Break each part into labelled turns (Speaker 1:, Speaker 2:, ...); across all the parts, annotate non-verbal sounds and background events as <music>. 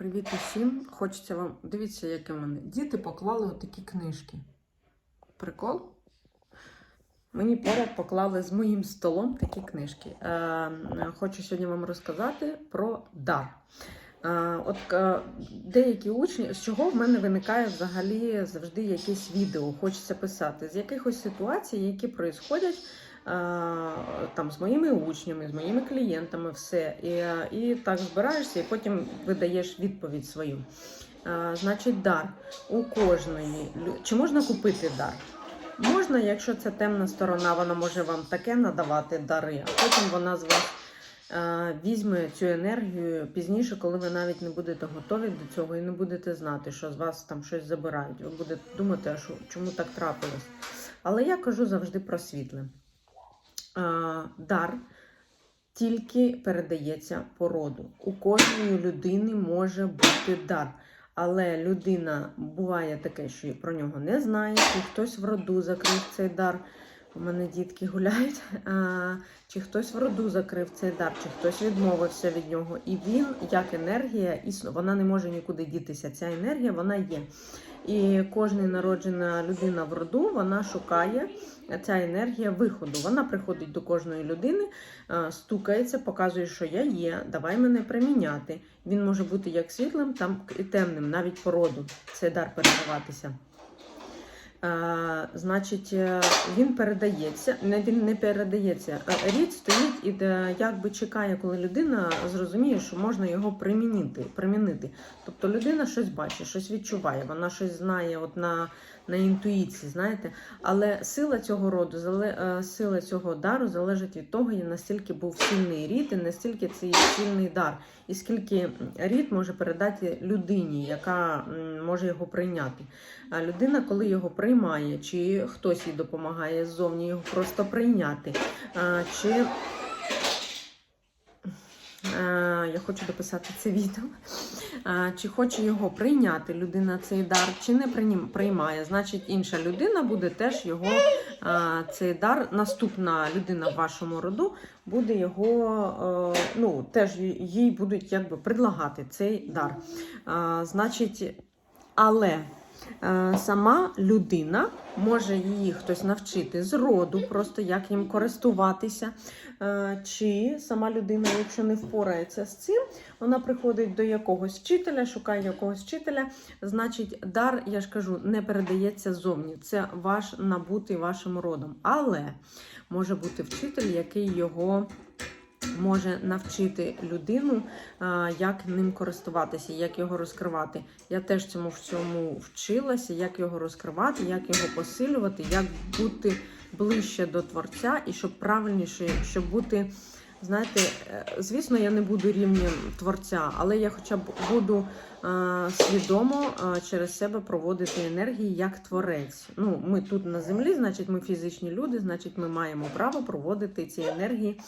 Speaker 1: Привіт усім! Хочеться вам. Дивіться, яке в мене. Діти поклали отакі книжки. Прикол? Мені поряд поклали з моїм столом такі книжки. Е, хочу сьогодні вам розказати про дар. От е, деякі учні, з чого в мене виникає взагалі завжди якесь відео, хочеться писати, з якихось ситуацій, які проїсходять там з моїми учнями, з моїми клієнтами, все. І, і так збираєшся, і потім видаєш відповідь свою. Значить, дар у кожної чи можна купити дар? Можна, якщо це темна сторона, вона може вам таке надавати дари, а потім вона з вас візьме цю енергію пізніше, коли ви навіть не будете готові до цього і не будете знати, що з вас там щось забирають. Ви будете думати, що, чому так трапилось. Але я кажу завжди про світле. Дар тільки передається по роду. У кожної людини може бути дар. Але людина буває таке, що про нього не знає, чи хтось в роду закрив цей дар. У мене дітки гуляють, а, чи хтось в роду закрив цей дар, чи хтось відмовився від нього. І він, як енергія, існує. Вона не може нікуди дітися. Ця енергія вона є. І кожна народжена людина в роду вона шукає ця енергія виходу. Вона приходить до кожної людини, стукається, показує, що я є, давай мене приміняти. Він може бути як світлим, там і темним, навіть по роду. Цей дар передаватися. Е, значить, е, він передається, не він не передається. Е, Рід стоїть і якби чекає, коли людина зрозуміє, що можна його примінити. примінити. Тобто людина щось бачить, щось відчуває, вона щось знає от на, на інтуїції, знаєте. Але сила цього роду, е, сила цього дару залежить від того, і настільки був сильний рід, і настільки цей сильний дар, і скільки рід може передати людині, яка може його прийняти. А людина, коли його приймає, чи хтось їй допомагає ззовні його просто прийняти, чи я хочу дописати це відео. Чи хоче його прийняти людина цей дар, чи не приймає, значить інша людина буде теж його цей дар. Наступна людина в вашому роду буде його, е, ну теж їй- будуть якби предлагати цей дар. Значить, але е, сама людина може її хтось навчити з роду, просто як їм користуватися. Е, Чи сама людина, якщо не впорається з цим, вона приходить до якогось вчителя, шукає якогось вчителя. Значить, дар, я ж кажу, не передається ззовні. Це ваш набутий вашим родом. Але може бути вчитель, який його. Може навчити людину, як ним користуватися, як його розкривати. Я теж цьому в цьому вчилася, як його розкривати, як його посилювати, як бути ближче до творця і щоб правильніше, щоб бути. Знаєте, е, звісно, я не буду рівнем творця, але я хоча б буду е, свідомо е, через себе проводити енергії як творець. Ну, ми тут на землі, значить, ми фізичні люди, значить, ми маємо право проводити ці енергії.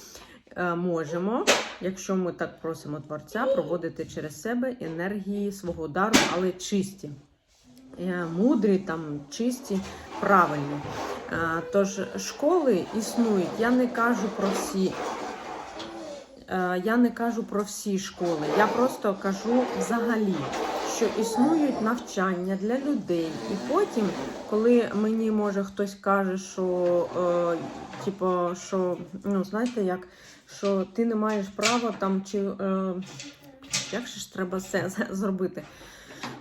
Speaker 1: Е, можемо, якщо ми так просимо творця, проводити через себе енергії свого дару, але чисті. Е, Мудрі, там, чисті, правильні. Е, Тож школи існують. Я не кажу про всі. Я не кажу про всі школи, я просто кажу взагалі, що існують навчання для людей. І потім, коли мені може хтось каже, що е, типу, що ну знаєте, як що ти не маєш права там чи е, як же ж треба це <laughs> зробити,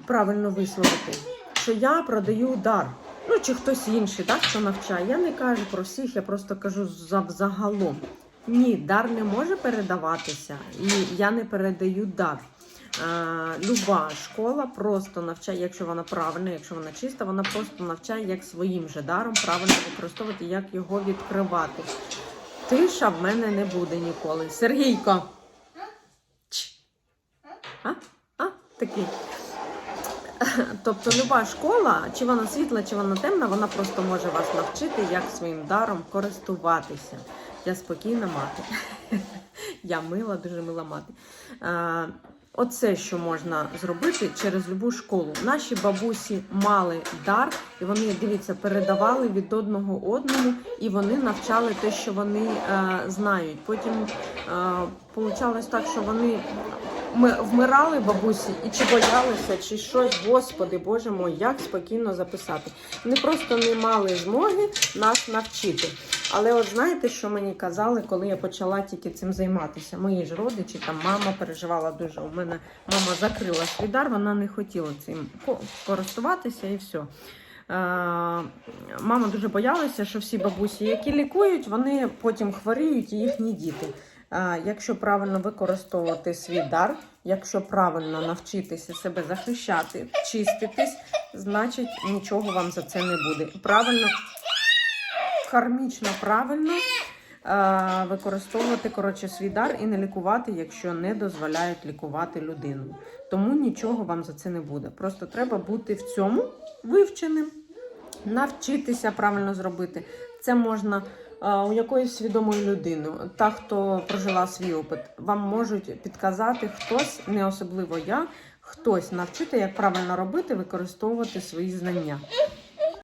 Speaker 1: правильно висловити, що я продаю дар. Ну, чи хтось інший, так, що навчає. Я не кажу про всіх, я просто кажу за- загалом. Ні, дар не може передаватися, і я не передаю дар. Е, люба школа просто навчає, якщо вона правильна, якщо вона чиста, вона просто навчає як своїм же даром правильно використовувати, як його відкривати. Тиша в мене не буде ніколи. Сергійко. Ч. А? А? Такий. Тобто люба школа, чи вона світла, чи вона темна, вона просто може вас навчити, як своїм даром користуватися. Я спокійна мати. Я мила, дуже мила мати. Оце, що можна зробити через любу школу. Наші бабусі мали дар, і вони, дивіться, передавали від одного одному, і вони навчали те, що вони е, знають. Потім е, получалось так, що вони ми вмирали бабусі і чи боялися, чи щось, господи, боже мой, як спокійно записати. Вони просто не мали змоги нас навчити. Але от знаєте, що мені казали, коли я почала тільки цим займатися? Мої ж родичі, там мама переживала дуже. У мене мама закрила свій дар, вона не хотіла цим користуватися і все. Мама дуже боялася, що всі бабусі, які лікують, вони потім хворіють і їхні діти. Е, Якщо правильно використовувати свій дар, якщо правильно навчитися себе захищати, чиститись, значить нічого вам за це не буде. Правильно, кармічно правильно е, використовувати коротше, свій дар і не лікувати, якщо не дозволяють лікувати людину. Тому нічого вам за це не буде. Просто треба бути в цьому вивченим, навчитися правильно зробити. Це можна е, у якоїсь свідомої людини, та, хто прожила свій опит, вам можуть підказати хтось, не особливо я, хтось навчити, як правильно робити, використовувати свої знання.